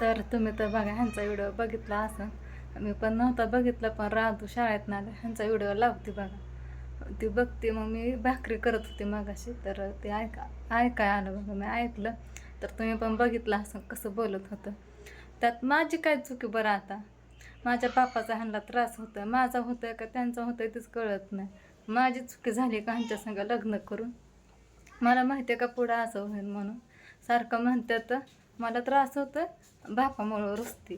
तर तुम्ही तर बघा ह्यांचा व्हिडिओ बघितला असं मी पण नव्हता बघितला पण राहतो शाळेत ना ह्यांचा व्हिडिओ लावते बघा. ती बघते मग मी भाकरी करत होते मगाशी तर ते ऐका ऐकाय आलं बघा मी ऐकलं. तर तुम्ही पण बघितलं असं कसं बोलत होतं. त्यात माझी काय चुकी बरं आता? माझ्या बापाचा ह्यांना त्रास होतोय माझा होतोय का त्यांचा होतोय तेच कळत नाही. माझी चुकी झाली का ह्यांच्या संग लग्न करून? मला माहिती आहे का पुढं असं होईल म्हणून? सारखं म्हणतात मला त्रास होतं बापामुळं रुसते.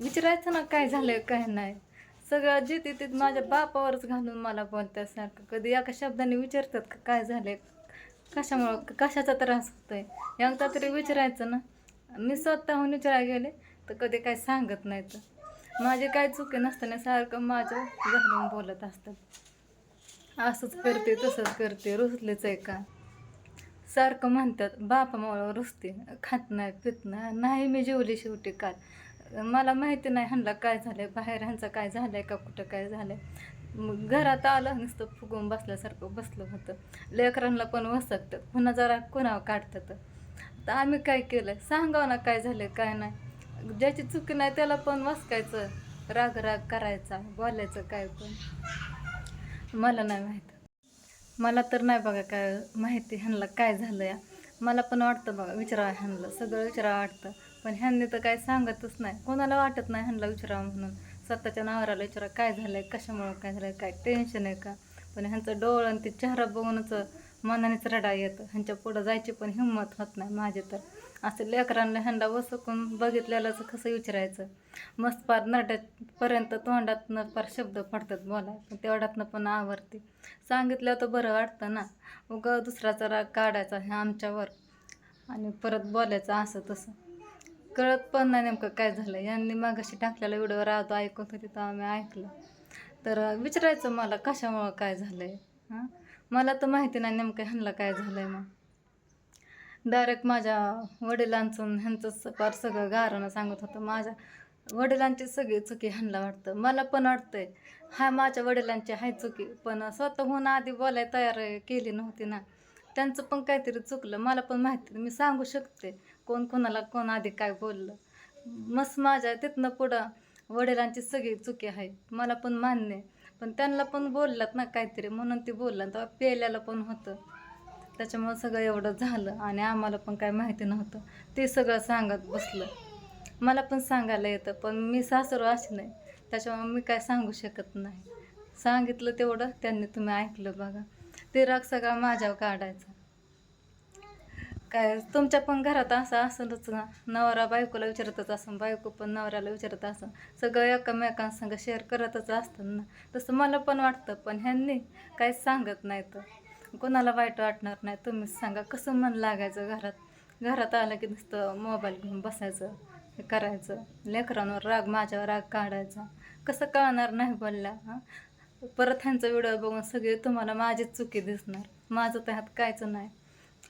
विचारायचं ना काय झालं काय नाही. सगळं जे तिथे माझ्या बापावरच घालून मला बोलतात सारखं. कधी एका शब्दाने विचारतात का काय झालंय कशामुळं कशाचा त्रास होतोय? यांचा तरी विचारायचं ना. मी स्वतःहून विचारायला गेले तर कधी काय सांगत नाही तर माझे काय चुकी नसताना सारखं माझं घालून बोलत असतात. असंच करते तसंच करते रुसलेच आहे का? सारखं म्हणतात बापामुळं रुसते खात नाही पित नाही नाही मी जेवली शेवटी काल. मला माहिती नाही ह्यांना काय झालंय बाहेर ह्यांचं काय झालंय का कुठं काय झालंय. मग घरात आलं नुसतं फुगून बसल्यासारखं बसलं होतं. लेकरांना पण वसकतं पुन्हा जरा कुणावर काढतात. तर आम्ही काय केलं सांगावं ना काय झालं काय नाही. ज्याची चुकी नाही त्याला पण वसकायचं राग राग करायचा बोलायचं काय पण. मला नाही माहीत. मला तर नाही बघा काय माहिती ह्यांना काय झालं या मला पण वाटतं बघा विचारावं ह्यांना सगळं विचारावं वाटतं. पण ह्यांनी तर काय सांगतच नाही. कोणाला वाटत नाही ह्यांना विचारावं म्हणून. स्वतःच्या नावराला विचारा काय झालंय? कशामुळं काय झालंय? काय टेन्शन आहे का? पण ह्यांचं डोळं आणि ते चेहरा बघूनच मनानेच रडा येतं. ह्यांच्या पुढं जायची पण हिंमत होत नाही माझी तर. असं लेकरांना ह्यांना वसकून बघितलेलंच कसं विचारायचं. मस्त पार नरड्यापर्यंत तोंडातनं पार शब्द पडतात बोलाय पण तेवढ्यातनं पण आवडते. सांगितलं तर बरं वाटतं ना. उगं दुसऱ्याचा राग काढायचा हे आमच्यावर आणि परत बोलायचं असं तसं. कळत पण नाही नेमकं काय झालं. यांनी मागाशी टाकलेला व्हिडिओ राहतो ऐकत होती तर आम्ही ऐकलं. तर विचारायचं मला कशामुळं काय झालं आहे हां? मला तर माहिती नाही नेमकं ह्यांना काय झालं आहे मग. डायरेक्ट माझ्या वडिलांचं ह्यांचं फार सगळं गारणं सांगत होतं. माझ्या वडिलांची सगळी चुकी ह्यांना वाटतं. मला पण वाटतंय. हा माझ्या वडिलांची हाय चुकी. पण स्वतःहून आधी बोलायला तयार केली नव्हती ना. त्यांचं पण काहीतरी चुकलं. मला पण माहिती मी सांगू शकते कोण कोणाला कोण आधी काय बोललं. मस्त माझ्या तिथनं पुढं वडिलांची सगळी चुकी आहे. मला पण मान्य पण त्यांना पण बोललात ना काहीतरी म्हणून ते बोललं तेव्हा पेल्याला पण होतं. त्याच्यामुळं सगळं एवढं झालं आणि आम्हाला पण काय माहिती नव्हतं. ते सगळं सांगत बसलं. मला पण सांगायला येतं पण मी सासरू अशी नाही. त्याच्यामुळे मी काय सांगू शकत नाही. सांगितलं तेवढं त्यांनी तुम्ही ऐकलं बघा. ते राग सगळा माझ्यावर काढायचा. काय तुमच्या पण घरात असं असलंच ना. नवरा बायकोला विचारतच असं बायको पण नवऱ्याला विचारत असं. सगळं एकमेकांसंग शेअर करतच असतं ना. तसं मला पण वाटतं पण ह्यांनी काहीच सांगत नाही तर. कोणाला वाईट वाटणार नाही. तुम्हीच सांगा कसं मन लागायचं घरात? घरात आलं की नुसतं मोबाईल घेऊन बसायचं हे करायचं. लेकरांवर राग माझ्यावर राग काढायचा. कसं कळणार नाही बोलल्या हां? परत ह्यांचा व्हिडिओ बघून सगळे तुम्हाला माझीच चुकी दिसणार. माझं तर ह्यात कायच नाही.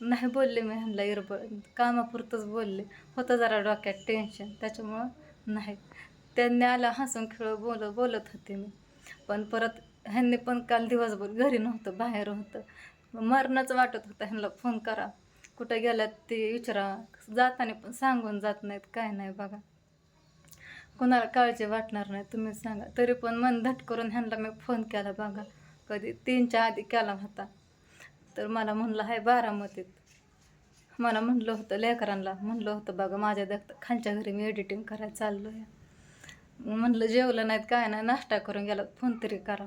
नाही बोलले मी ह्यांना इरब कामापुरतंच बोलले. होतं जरा डोक्यात टेन्शन त्याच्यामुळं नाही. त्यांनी आला हसून खेळ बोल बोलत होते मी. पण परत ह्यांनी पण काल दिवसभर घरी नव्हतं बाहेर होतं. मरणच वाटत होतं ह्यांना फोन करा. कुठं गेल्यात ते विचारा. जाताना पण सांगून जात नाहीत काय नाही बघा. कोणाला काळजी वाटणार नाही तुम्ही सांगा. तरी पण मन धट करून ह्यांना मी फोन केला बघा. कधी तीनच्या आधी केला होता. तर मला म्हणलं हाय बारामतीत. मला म्हणलं होतं लेकरांना म्हणलं होतं बघा माझ्या देखत खालच्या घरी मी एडिटिंग करायला चाललो आहे म्हणलं जेवलं नाहीत काय नाही नाश्ता करून गेला फोन तरी करा.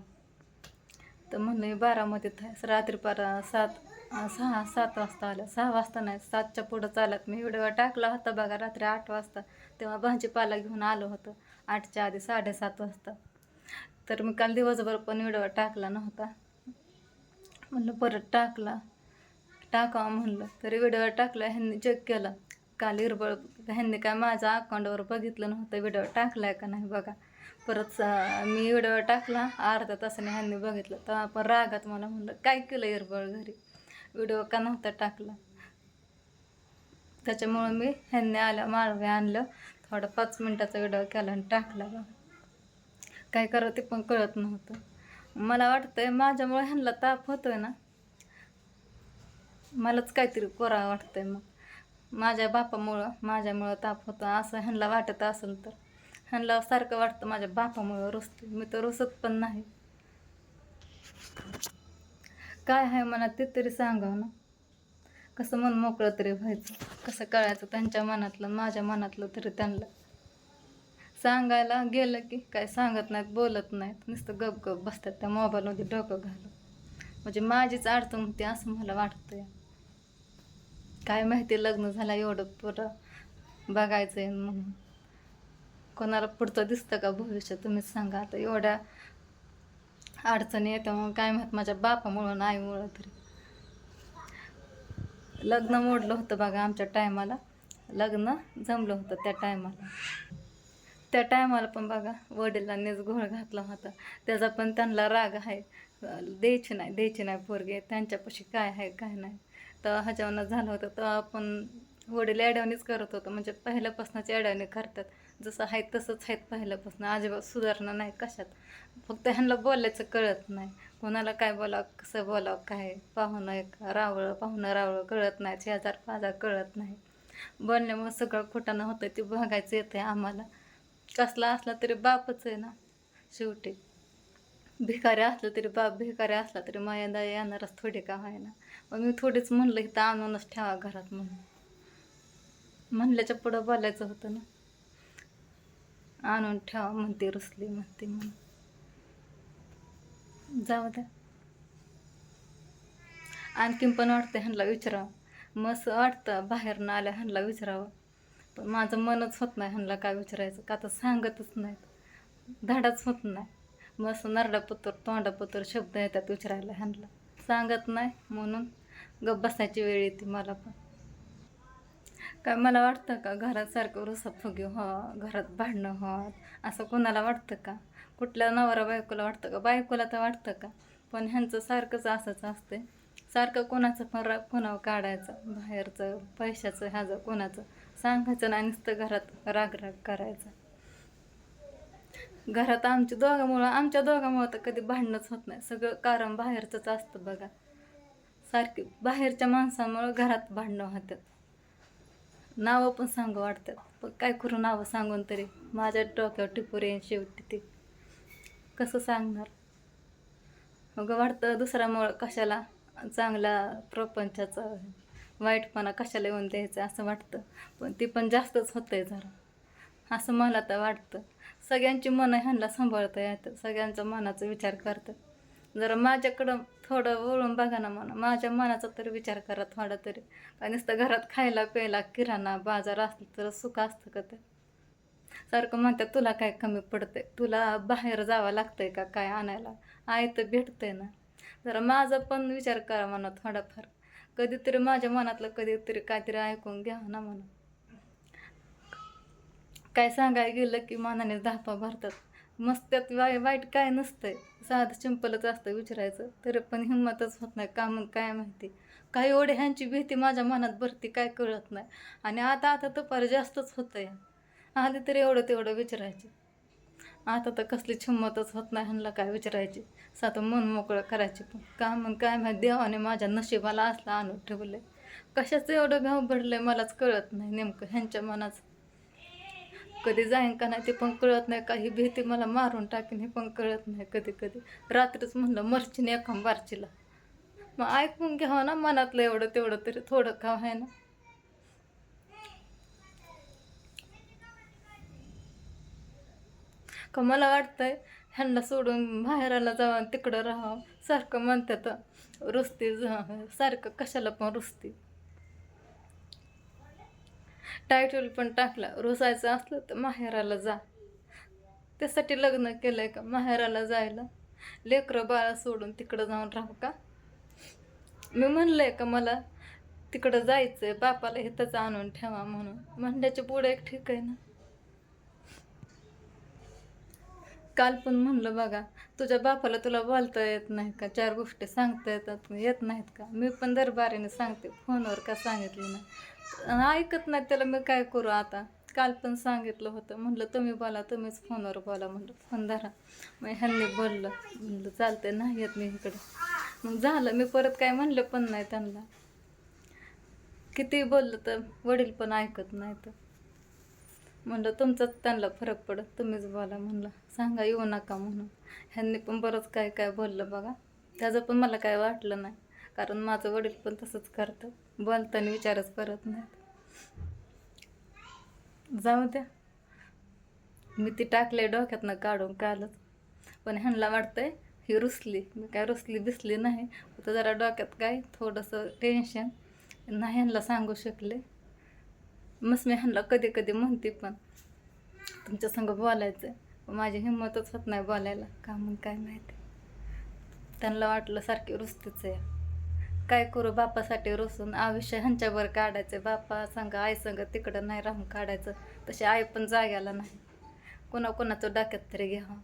तर म्हणलं मी बारामतीत आहे. रात्री पारा सात सहा सात वाजता आल्या सहा वाजता नाही सातच्या पुढं चालत मी व्हिडिओ टाकला होता बघा रात्री आठ वाजता. तेव्हा भाजीपाला घेऊन आलो होतं आठच्या आधी साडेसात वाजता. तर मी काल दिवसभर पण व्हिडिओ टाकला नव्हता. म्हणलं परत टाकला टाकावं म्हणलं. तरी व्हिडिओ टाकला ह्यांनी चेक केला. काल इरबळ ह्यांनी काय माझ्या अकाउंटवर बघितलं नव्हतं व्हिडिओ टाकलाय का नाही बघा. परत मी व्हिडिओ टाकला अर्धा तासाने ह्यांनी बघितलं. तर आपण रागात मला म्हणलं काय केलं इरबळ घरी? व्हिडिओ का नव्हता टाकला? त्याच्यामुळं मी ह्यांनी आल्या माळवे आणलं थोडा पाच मिनटाचा व्हिडिओ केला आणि टाकला बघा. काय करावं ते पण कळत नव्हतं. मला वाटतंय माझ्यामुळे ह्यांना ताप होतोय ना. मलाच काहीतरी करावं वाटतंय मग. माझ्या बापामुळं माझ्यामुळं ताप होतो. असं ह्यांना वाटत असेल तर. ह्यांना सारखं वाटतं माझ्या बापामुळं रुसते. मी तर रुसत पण नाही. काय आहे मनात ते तरी सांगावं ना. कसं मन मोकळं तरी व्हायचं. कसं कळायचं त्यांच्या मनातलं माझ्या मनातलं तरी त्यांना. सांगायला गेलं की काय सांगत नाहीत बोलत नाहीत. नुसतं गप गप बसतात त्या मोबाईलमध्ये डोकं घालून. म्हणजे माझीच अडचण होती असं मला वाटतं काय माहिती लग्न झालं एवढं पुरं. बघायचं आहे म्हणून. कोणाला पुढचं दिसतं का भविष्य तुम्हीच सांगा आता. एवढ्या अडचणी येत्या मग काय माहीत माझ्या बापामुळं ना आईमुळं तरी. लग्न मोडलं होतं बघा आमच्या टायमाला. लग्न जमलं होतं त्या टायमाला. त्या टायमाला पण बघा वडिलांनीच घोळ घातला होता. त्याचा पण त्यांना राग आहे. द्यायची नाही द्यायची नाही पोरगे. त्यांच्यापाशी काय आहे काय नाही. तर ह्याच्यावरनं झालं होतं. तर आपण वडील अडवणीच करत होतो. म्हणजे पहिल्यापासूनच अडवणी करतात. जसं आहे तसंच आहेत पहिल्यापासून. अजिबात सुधारणा नाही कशात. फक्त ह्यांना बोलायचं कळत नाही. कोणाला काय बोलावं कसं बोलावं काय पाहुणं एक रावळं पाहुणं रावळं कळत नाही. शेजार पाजार कळत नाही. बोलण्यामुळे सगळं खोटानं होतं ते बघायचं येतं आम्हाला. कसला असला तरी बापच आहे ना. शेवटी. भिकारी असलं तरी बाप भिकारी असला तरी माया दया येणारच थोडी का आहे ना मग मी थोडीच म्हणलं इथं आणूनच ठेवा घरात म्हणून. म्हणल्याच्या पुढं बोलायचं होतं ना. आणून ठेवा म्हणते रुसली म्हणते म्हणून. जाऊ द्या. आणखीन पण वाटतं ह्यांना विचारावं. मस्त वाटतं बाहेरनं आल्या ह्यांना विचारावं. पण माझं मनच होत नाही ह्यांना काय विचारायचं. का तर सांगतच नाहीत. धाडाच होत नाही. मस्त नरडापुत्र तोंडापुत्र शब्द येतात विचारायला ह्यांना. सांगत नाही म्हणून. गप बसायची वेळ येते मला पण. काय मला वाटतं का घरात सारखं रुसा फुगी हो घरात भांडणं हो असं कोणाला वाटतं का? कुठल्या नवरा बायकोला वाटतं का? बायकोला तर वाटतं का? पण ह्यांचं सारखंच असंच असते सारखं कोणाचं पण राग कोणावर काढायचं बाहेरचं पैशाचं ह्याचं कोणाचं सांगायचं ना नुसतं घरात राग राग करायचं. घरात आमच्या दोघामुळं आमच्या दोघामुळं तर कधी भांडणंच होत नाही. सगळं कारण बाहेरचंच असतं बघा. सारखी बाहेरच्या माणसामुळं घरात भांडणं होतात नावं पण सांगू वाटतात पण काय करू नावं सांगून तरी? माझ्या डोक्यावर टिपूर येईन शेवटी ते. कसं सांगणार? मग वाटतं दुसऱ्यामुळं कशाला? चांगला प्रपंचाचा वाईटपणा कशाला येऊन द्यायचं असं वाटतं. पण ती पण जास्तच होतं आहे जरा. असं मला तर वाटतं. सगळ्यांची मनं ह्यांना सांभाळता येतं. सगळ्यांचा मनाचा विचार करतं जरा माझ्याकडं थोडं वळून बघा ना म्हणा. माझ्या मनाचा तरी विचार करा थोडा तरी. काय नुसतं घरात खायला प्यायला किराणा बाजार असलं तर सुख असतं का ते? सारखं म्हणतात तुला काय कमी पडतंय? तुला बाहेर जावं लागतंय का काय आणायला? आहे तर भेटतंय ना. जरा माझा पण विचार करा म्हणा थोडाफार. कधीतरी माझ्या मनातलं कधीतरी काहीतरी ऐकून घ्या ना म्हणा. काय सांगायला गेलं की मनाने धापा भरतात. मस्त त्यात वाई वाईट काय नसतंय. साधं सिंपलच असतं विचारायचं. तरी पण हिंमतच होत नाही. का मग काय माहिती? काही एवढे ह्यांची भीती माझ्या मनात भरती काय कळत नाही. आणि आता आता तर फार जास्तच होतं आहे आधी तरी एवढं तेवढं विचारायचे. आता तर कसली हिंमतच होत नाही ह्यांना काय विचारायची. साधं मन मोकळं करायची पण. का मग काय माहिती? देवाने माझ्या नशिबाला असलं आणून ठेवलंय. कशाचं एवढं घाव आहे मलाच कळत नाही नेमकं ह्यांच्या मनाचं. कधी जाईन का नाही ते पण कळत नाही. काही भीती मला मारून टाकीन हे पण कळत नाही कधी कधी. रात्रीच म्हणलं मरचीने एका बारचीला. मग ऐकून घ्यावं ना मनातलं एवढं तेवढं तरी थोडं का आहे ना का मला वाटतंय ह्यांना सोडून बाहेराला जावं तिकडं राहावं सारखं म्हणतात रुसती सारखं कशाला पण रुसती. टायटल पण टाकला. रुसायचं असलं तर माहेराला जा. त्यासाठी लग्न केलंय का? माहेराला जायला. लेकरं बाळा सोडून तिकडं जाऊन राहू का? मी म्हणलंय का मला तिकडं जायचंय. बापाला इथंच आणून ठेवा म्हणून. म्हणण्याच्या पुढे एक ठीक आहे ना? काल पण म्हणलं बघा तुझ्या बापाला तुला बोलता येत नाही का? चार गोष्टी सांगता येतात येत नाहीत का? मी पण दरबारीने सांगते. फोनवर का सांगितलं नाही? ऐकत नाही त्याला मी काय करू आता. काल पण सांगितलं होतं. म्हणलं तुम्ही बोला तुम्हीच फोनवर बोला. म्हणलं फोन धरा. मग ह्यांनी बोललं. म्हणलं चालतंय नाही येत मी इकडे. मग झालं. मी परत काय म्हणलं पण नाही त्यांना. किती बोललं तर वडील पण ऐकत नाही तर. म्हणलं तुमचाच त्यांना फरक पडत. तुम्हीच बोला. म्हणलं सांगा येऊ नका म्हणून. ह्यांनी पण बरंच काय काय बोललं बघा. त्याचं पण मला काय वाटलं नाही. कारण माझं वडील पण तसंच करतं. बोलताना विचारच करत नाहीत. जाऊ द्या. मी ती टाकले डोक्यातनं काढून कालच. पण ह्यांना वाटतंय ही रुसली. मी काय रुसली बिसली नाही. तर जरा डोक्यात काय थोडंसं टेन्शन नाही ह्यांना सांगू शकले. मस्त मी ह्यांना कधी कधी म्हणते पण. तुमच्या संग बोलायचं आहे माझी हिंमतच होत नाही बोलायला. का म्हणून काय माहिती. त्यांना वाटलं सारखी रुसतीच आहे. काय करू बापासाठी रोसून? आयुष्य ह्यांच्यावर काढायचं. बापा संग आई संग तिकडं नाही राहून काढायचं. तशी आई पण जाग्याला नाही. कोणा कोणाचं डाक्यात तरी घ्यावं.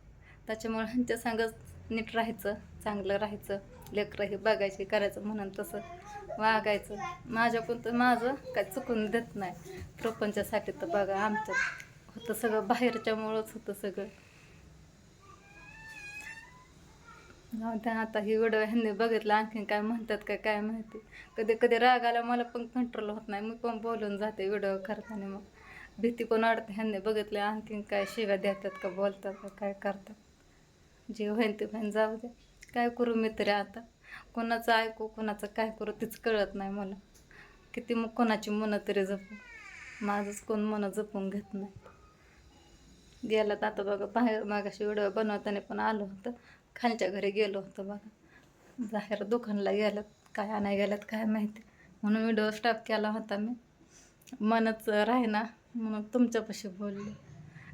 त्याच्यामुळे ह्यांच्या संगच नीट राहायचं चांगलं राहायचं. लेकरं हे बघायची करायचं म्हणून तसं वागायचं. माझ्याकडून तर माझं काय चुकून देत नाही. प्रपंचासाठी तर बघा आमचं होतं सगळं बाहेरच्यामुळंच होतं सगळं. आता ही व्हिडिओ ह्यांनी बघितलं आणखीन काय म्हणतात काय काय माहिती. कधी कधी राग आला मला पण कंट्रोल होत नाही. मी पण बोलून जाते व्हिडिओ करताना मग. भीती पण वाटते ह्यांनी बघितलं आणखीन काय शिव्या देतात का बोलतात का काय करतात. जे होईन ते होईन जाऊ दे. काय करू मी तरी आता? कोणाचं ऐकू कोणाचं काय करू तीच कळत नाही मला. किती मग कोणाची मनं तरी जपू माझंच कोण मनं जपून घेत नाही. गेलं तर आता बघा बाहेर मागाशी व्हिडिओ बनवताना पण आलं होतं. खालच्या घरी गेलो होतो बघा. बाहेर दुकानला गेलं काय आणाय गेल्यात काय माहिती. म्हणून व्हिडिओ स्टॉप केला होता मी. मनच राहीना म्हणून तुमच्यापाशी बोलले.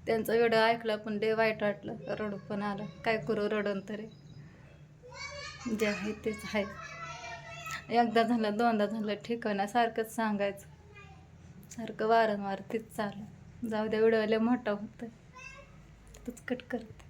त्यांचा व्हिडिओ ऐकला पण डे वाईट वाटलं. रडू पण आलं. काय करू रडून तरी. जे आहे तेच आहे. एकदा झालं दोनदा झालं ठिकाणासारखंच सांगायचं. सारखं वारंवार तेच चालू. जाऊ द्या व्हिडिओ लय मोठा होतं तूच कट करते